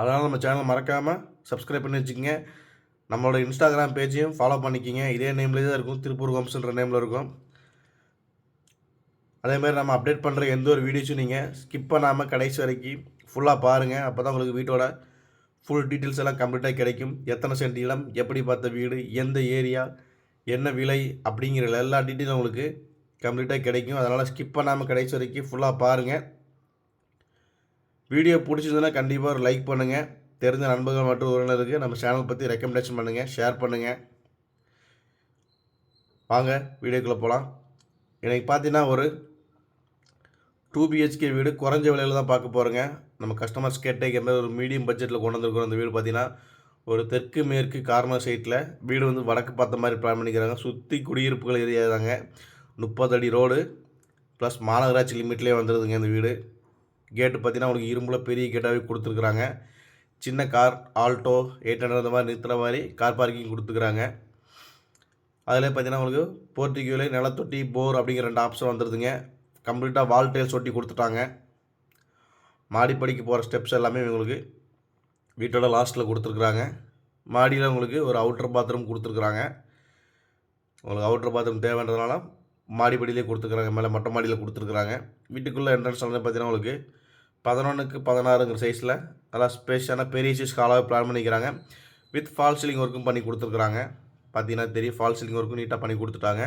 அதனால் நம்ம சேனல் மறக்காமல் சப்ஸ்கிரைப் பண்ணி வச்சுக்கோங்க. நம்மளோட இன்ஸ்டாகிராம் பேஜையும் ஃபாலோ பண்ணிக்கிங்க. இதே நேம்லேயே தான் இருக்கும். திருப்பூர் ஹோம்ஸ்ன்ற நேமில் இருக்கும். அதேமாதிரி நம்ம அப்டேட் பண்ணுற எந்த ஒரு வீடியோஸும் நீங்கள் ஸ்கிப் பண்ணாமல் கடைசி வரைக்கும் ஃபுல்லாக பாருங்கள் அப்போ தான் உங்களுக்கு வீட்டோட ஃபுல் டீட்டெயில்ஸ் எல்லாம் கம்ப்ளீட்டாக கிடைக்கும். எத்தனை சென்ட் இடம் எப்படி பார்த்த வீடு எந்த ஏரியா என்ன விலை அப்படிங்கிற எல்லா டீட்டெயிலும் உங்களுக்கு கம்ப்ளீட்டாக கிடைக்கும். அதனால் ஸ்கிப் பண்ணாமல் கடைசி வரைக்கும் ஃபுல்லாக பாருங்கள் வீடியோ பிடிச்சிருந்ததுன்னா கண்டிப்பாக ஒரு லைக் பண்ணுங்கள் தெரிஞ்ச நண்பர்கள் மற்றும் உறவினருக்கு நம்ம சேனல் பற்றி ரெக்கமெண்டேஷன் பண்ணுங்கள் ஷேர் பண்ணுங்கள் வாங்க வீடியோக்குள்ளே போகலாம் இன்றைக்கி பார்த்தீங்கன்னா ஒரு டூ பிஹெச்கே வீடு குறைஞ்ச விலையில் தான் பார்க்க போகிறோங்க நம்ம கஸ்டமர்ஸ் கேட்டேக்கிற மாதிரி ஒரு மீடியம் பட்ஜெட்டில் கொண்டு வந்திருக்கிறோம் அந்த வீடு பார்த்தீங்கன்னா ஒரு தெற்கு மேற்கு கார்னர் சைட்டில் வீடு வந்து வடக்கு பார்த்த மாதிரி பிளான் பண்ணிக்கிறாங்க. சுற்றி குடியிருப்புகள் ஏரியா தாங்க. முப்பது அடி ரோடு ப்ளஸ் மாநகராட்சி லிமிட்லேயே வந்துடுதுங்க இந்த வீடு. கேட்டு பார்த்தீங்கன்னா உங்களுக்கு இரும்பில் பெரிய கேட்டாகவே கொடுத்துருக்குறாங்க. சின்ன கார் ஆல்டோ எயிட் ஹண்ட்ரட் அந்த மாதிரி நிறுத்துகிற மாதிரி கார் பார்க்கிங் கொடுத்துருக்குறாங்க அதில் பார்த்தீங்கன்னா உங்களுக்கு போர்ட்டிக்யூலே நிலத்தொட்டி போர் அப்படிங்கிற ரெண்டு ஆப்ஷன் வந்துடுதுங்க கம்ப்ளீட்டாக வால் டைல்ஸ் ஒட்டி கொடுத்துட்டாங்க. மாடிப்படிக்கு போகிற ஸ்டெப்ஸ் எல்லாமே உங்களுக்கு வீட்டோட லாஸ்ட்டில் கொடுத்துருக்குறாங்க. மாடியில் உங்களுக்கு ஒரு அவுட்டர் பாத்ரூம் கொடுத்துருக்குறாங்க. உங்களுக்கு அவுட்டர் பாத்ரூம் தேவைன்றதுனால மாடிப்படியிலே கொடுத்துருக்குறாங்க மேலே மொட்டை மாடியில் கொடுத்துருக்குறாங்க. வீட்டுக்குள்ளே என்ட்ரன்ஸ் வந்து பார்த்தீங்கன்னா உங்களுக்கு பதினொன்றுக்கு பதினாறுங்கிற சைஸில் நல்லா ஸ்பேஷியான பெரிய சைஸ் ஹாலாகவே பிளான் பண்ணிக்கிறாங்க. வித் ஃபால் சீலிங் ஒர்க்கும் பண்ணி கொடுத்துருக்குறாங்க. பார்த்தீங்கன்னா தெரியும் ஃபால் சீலிங் ஒர்க்கும் நீட்டாக பண்ணி கொடுத்துட்டாங்க.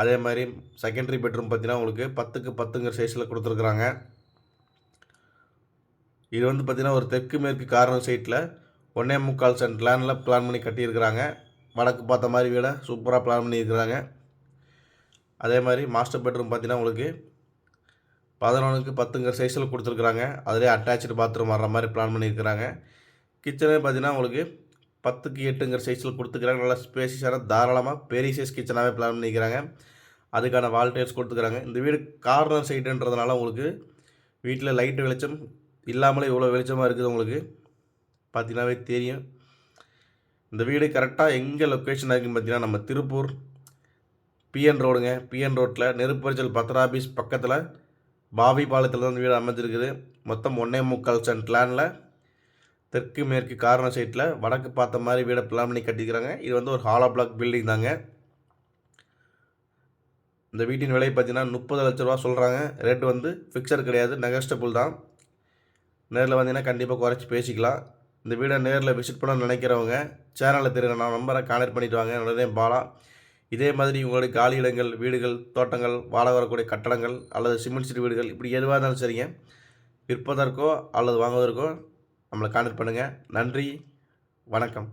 அதே மாதிரி செகண்டரி பெட்ரூம் பார்த்தீங்கன்னா உங்களுக்கு பத்துக்கு பத்துங்கிற சைஸில் கொடுத்துருக்குறாங்க. இது வந்து பார்த்திங்கன்னா ஒரு தெற்கு மேற்கு கார்னர் சைட்டில் ஒன்னே முக்கால் சென்ட் லேண்டில் பிளான் பண்ணி கட்டியிருக்கிறாங்க. வடக்கு பார்த்த மாதிரி வீடை சூப்பராக பிளான் பண்ணியிருக்கிறாங்க. அதே மாதிரி மாஸ்டர் பெட்ரூம் பார்த்தீங்கன்னா உங்களுக்கு பதினொன்றுக்கு பத்துங்கிற சைஸில் கொடுத்துருக்குறாங்க. அதிலே அட்டாச்சு பாத்ரூம் வர்ற மாதிரி பிளான் பண்ணியிருக்கிறாங்க. கிச்சனே பார்த்தீங்கன்னா உங்களுக்கு பத்துக்கு எட்டுங்கிற சைஸில் கொடுத்துக்கிறாங்க நல்லா ஸ்பேசியஸான தாராளமாக பெரிய சைஸ் கிச்சனாகவே பிளான் பண்ணிக்கிறாங்க. அதுக்கான வால் டைல்ஸ் கொடுத்துக்கிறாங்க இந்த வீடு கார்னர் சைடுன்றதுனால உங்களுக்கு வீட்டில் லைட்டு வெளிச்சம் இல்லாமலே இவ்வளோ வெளிச்சமாக இருக்குது உங்களுக்கு. பார்த்தீங்கன்னாவே தெரியும். இந்த வீடு கரெக்டாக எங்கே லொக்கேஷன் இருக்குன்னு பார்த்தீங்கன்னா நம்ம திருப்பூர் பிஎன் ரோடுங்க பிஎன் ரோட்டில் நெருப்பரிச்சல் பத்திர ஆஃபீஸ் பக்கத்தில் பாவி பாலத்தில் தான் இந்த வீடு அமைஞ்சிருக்குது. மொத்தம் ஒன்றே முக்கால் சென்ட் லேண்டில் தெற்கு மேற்கு கார்னர் சைட்டில் வடக்கு பார்த்த மாதிரி வீடை பிளான் பண்ணி கட்டிக்கிறாங்க இது வந்து ஒரு ஹாலோ பிளாக் பில்டிங் தாங்க. இந்த வீட்டின் விலை பார்த்தீங்கன்னா முப்பது லட்ச ரூபா சொல்கிறாங்க ரேட் வந்து ஃபிக்சர் கிடையாது நெகஸ்டபுள் தான். நேரில் வந்தீங்கன்னா கண்டிப்பாக குறைச்சி பேசிக்கலாம். இந்த வீடை நேரில் விசிட் பண்ண நினைக்கிறவங்க சேனலில் தெரியுற நான் நம்பரை கான்டாக்ட் பண்ணிவிட்டு வாங்க. என்னோட பாலா. இதே மாதிரி உங்களுடைய காலி இடங்கள் வீடுகள் தோட்டங்கள் வாழ வரக்கூடிய கட்டடங்கள் அல்லது சிமெண்ட் சீட் வீடுகள் இப்படி எதுவாக இருந்தாலும் சரிங்க. விற்பதற்கோ அல்லது வாங்குவதற்கோ நம்மளை கான்டாக்ட் பண்ணுங்கள் நன்றி. வணக்கம்.